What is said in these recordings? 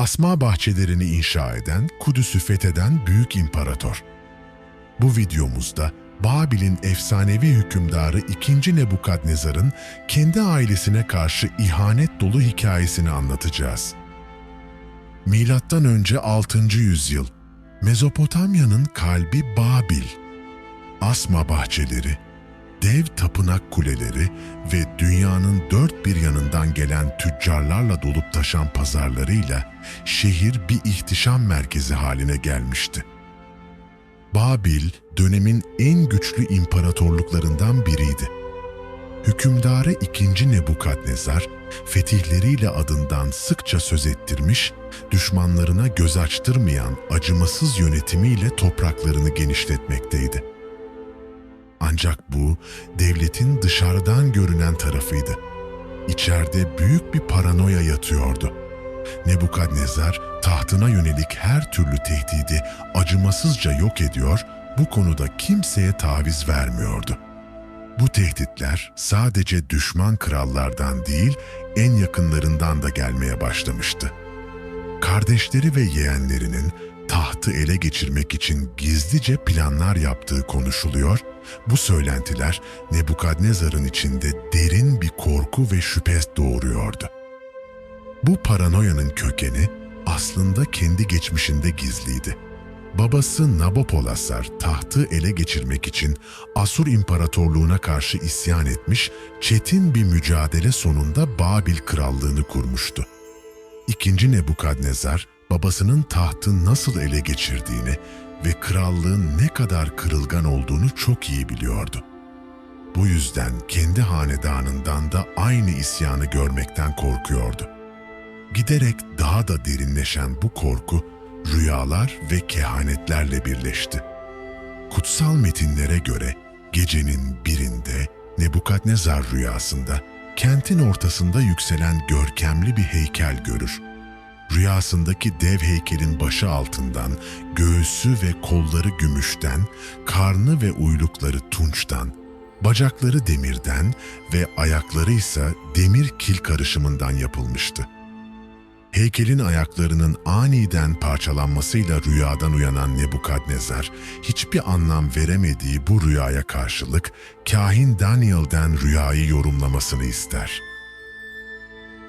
asma bahçelerini inşa eden, Kudüs'ü fetheden büyük imparator. Bu videomuzda Babil'in efsanevi hükümdarı 2. Nebukadnezar'ın kendi ailesine karşı ihanet dolu hikayesini anlatacağız. Milattan önce 6. yüzyıl Mezopotamya'nın kalbi Babil. Asma bahçeleri, dev tapınak kuleleri ve dünyanın dört bir yanından gelen tüccarlarla dolup taşan pazarlarıyla şehir bir ihtişam merkezi haline gelmişti. Babil, dönemin en güçlü imparatorluklarından biriydi. Hükümdarı 2. Nebukadnezar, fetihleriyle adından sıkça söz ettirmiş, düşmanlarına göz açtırmayan acımasız yönetimiyle topraklarını genişletmekteydi. Ancak bu, devletin dışarıdan görünen tarafıydı. İçeride büyük bir paranoya yatıyordu. Nebukadnezar, tahtına yönelik her türlü tehdidi acımasızca yok ediyor, bu konuda kimseye taviz vermiyordu. Bu tehditler sadece düşman krallardan değil, en yakınlarından da gelmeye başlamıştı. Kardeşleri ve yeğenlerinin tahtı ele geçirmek için gizlice planlar yaptığı konuşuluyor, bu söylentiler Nebukadnezar'ın içinde derin bir korku ve şüphe doğuruyordu. Bu paranoyanın kökeni aslında kendi geçmişinde gizliydi. Babası Nabopolassar tahtı ele geçirmek için Asur İmparatorluğuna karşı isyan etmiş, çetin bir mücadele sonunda Babil Krallığını kurmuştu. İkinci Nebukadnezar, babasının tahtı nasıl ele geçirdiğini ve krallığın ne kadar kırılgan olduğunu çok iyi biliyordu. Bu yüzden kendi hanedanından da aynı isyanı görmekten korkuyordu. Giderek daha da derinleşen bu korku, rüyalar ve kehanetlerle birleşti. Kutsal metinlere göre gecenin birinde Nebukadnezar rüyasında kentin ortasında yükselen görkemli bir heykel görür. Rüyasındaki dev heykelin başı altından, göğsü ve kolları gümüşten, karnı ve uylukları tunçtan, bacakları demirden ve ayakları ise demir kil karışımından yapılmıştı. Heykelin ayaklarının aniden parçalanmasıyla rüyadan uyanan Nebukadnezar, hiçbir anlam veremediği bu rüyaya karşılık kahin Daniel'den rüyayı yorumlamasını ister.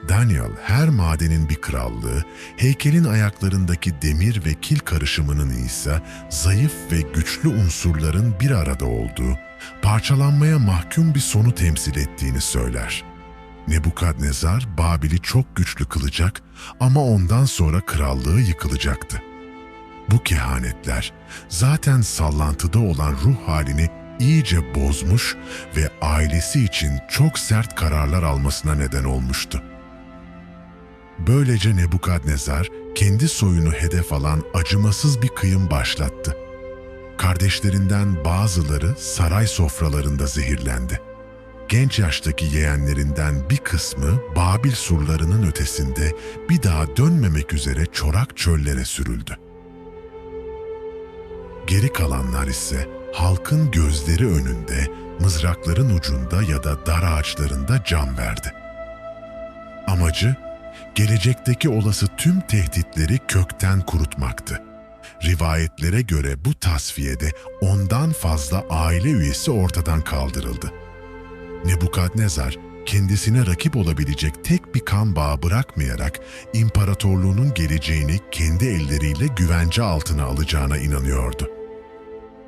Daniel her madenin bir krallığı, heykelin ayaklarındaki demir ve kil karışımının ise zayıf ve güçlü unsurların bir arada olduğu, parçalanmaya mahkum bir sonu temsil ettiğini söyler. Nebukadnezar Babil'i çok güçlü kılacak ama ondan sonra krallığı yıkılacaktı. Bu kehanetler zaten sallantıda olan ruh halini iyice bozmuş ve ailesi için çok sert kararlar almasına neden olmuştu. Böylece Nebukadnezar kendi soyunu hedef alan acımasız bir kıyım başlattı. Kardeşlerinden bazıları saray sofralarında zehirlendi. Genç yaştaki yeğenlerinden bir kısmı Babil surlarının ötesinde bir daha dönmemek üzere çorak çöllere sürüldü. Geri kalanlar ise halkın gözleri önünde, mızrakların ucunda ya da dar ağaçlarında can verdi. Amacı gelecekteki olası tüm tehditleri kökten kurutmaktı. Rivayetlere göre bu tasfiyede ondan fazla aile üyesi ortadan kaldırıldı. Nebukadnezar, kendisine rakip olabilecek tek bir kan bağı bırakmayarak imparatorluğunun geleceğini kendi elleriyle güvence altına alacağına inanıyordu.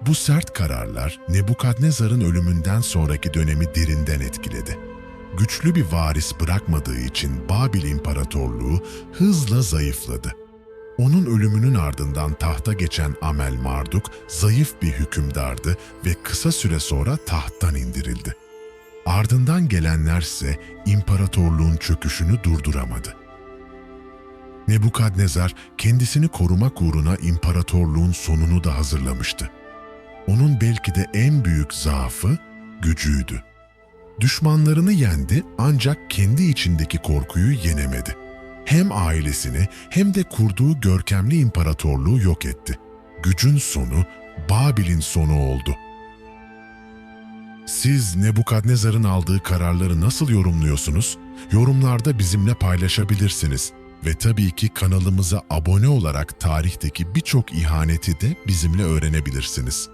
Bu sert kararlar Nebukadnezar'ın ölümünden sonraki dönemi derinden etkiledi güçlü bir varis bırakmadığı için Babil İmparatorluğu hızla zayıfladı. Onun ölümünün ardından tahta geçen Amel Marduk zayıf bir hükümdardı ve kısa süre sonra tahttan indirildi. Ardından gelenler ise imparatorluğun çöküşünü durduramadı. Nebukadnezar kendisini korumak uğruna imparatorluğun sonunu da hazırlamıştı. Onun belki de en büyük zaafı gücüydü. Düşmanlarını yendi ancak kendi içindeki korkuyu yenemedi. Hem ailesini hem de kurduğu görkemli imparatorluğu yok etti. Gücün sonu Babil'in sonu oldu. Siz Nebukadnezar'ın aldığı kararları nasıl yorumluyorsunuz? Yorumlarda bizimle paylaşabilirsiniz. Ve tabii ki kanalımıza abone olarak tarihteki birçok ihaneti de bizimle öğrenebilirsiniz.